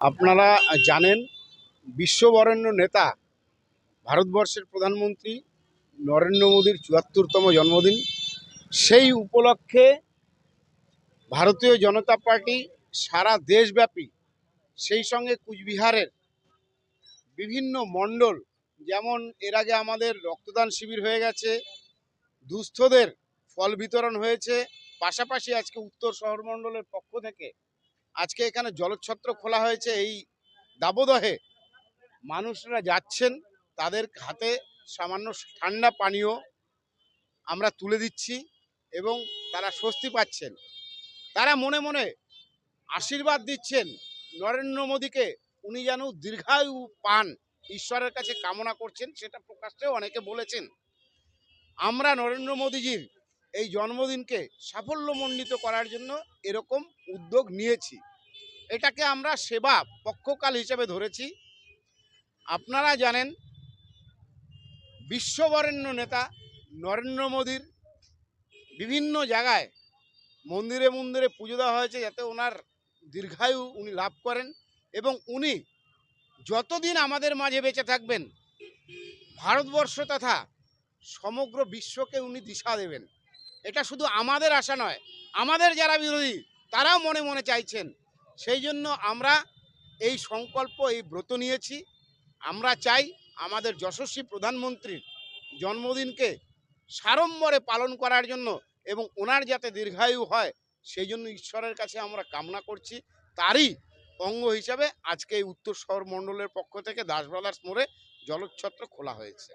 আপনারা জানেন, বিশ্ববরেণ্য নেতা ভারতবর্ষের প্রধানমন্ত্রী নরেন্দ্র মোদীর চুয়াত্তরতম জন্মদিন। সেই উপলক্ষে ভারতীয় জনতা পার্টি সারা দেশব্যাপী, সেই সঙ্গে কুচবিহারের বিভিন্ন মণ্ডল, যেমন এর আগে আমাদের রক্তদান শিবির হয়ে গেছে, দুস্থদের ফল বিতরণ হয়েছে, পাশাপাশি আজকে উত্তর শহর মণ্ডলের পক্ষ থেকে আজকে এখানে জলছত্র খোলা হয়েছে, এই দাবদহে মানুষরা যাচ্ছেন, তাদের হাতে সামান্য ঠান্ডা পানীয় আমরা তুলে দিচ্ছি এবং তারা স্বস্তি পাচ্ছেন। তারা মনে মনে আশীর্বাদ দিচ্ছেন, নরেন্দ্র মোদীকে উনি যেন দীর্ঘায়ু পান, ঈশ্বরের কাছে কামনা করছেন, সেটা প্রকাশ্যেও অনেকে বলেছেন। আমরা নরেন্দ্র মোদীজির এই জন্মদিনকে সাফল্যমণ্ডিত করার জন্য এরকম উদ্যোগ নিয়েছি। এটাকে আমরা সেবা পক্ষকাল হিসেবে ধরেছি। আপনারা জানেন, বিশ্ববরেণ্য নেতা নরেন্দ্র মোদীর বিভিন্ন জায়গায় মন্দিরে মন্দিরে পুজো দেওয়া হয়েছে যাতে ওনার দীর্ঘায়ু উনি লাভ করেন এবং উনি যতদিন আমাদের মাঝে বেঁচে থাকবেন, ভারতবর্ষ তথা সমগ্র বিশ্বকে উনি দিশা দেবেন। এটা শুধু আমাদের আশা নয়, আমাদের যারা বিরোধী, তারাও মনে মনে চাইছেন। সেই জন্য আমরা এই সংকল্প, এই ব্রত নিয়েছি। আমরা চাই আমাদের যশস্বী প্রধানমন্ত্রীর জন্মদিনকে সাড়ম্বরে পালন করার জন্য এবং ওনার যাতে দীর্ঘায়ু হয়, সেই জন্য ঈশ্বরের কাছে আমরা কামনা করছি। তারই অঙ্গ হিসাবে আজকে এই উত্তর শহর মণ্ডলের পক্ষ থেকে দাস ব্রাদার্স মোড়ে জলচ্ছত্র খোলা হয়েছে।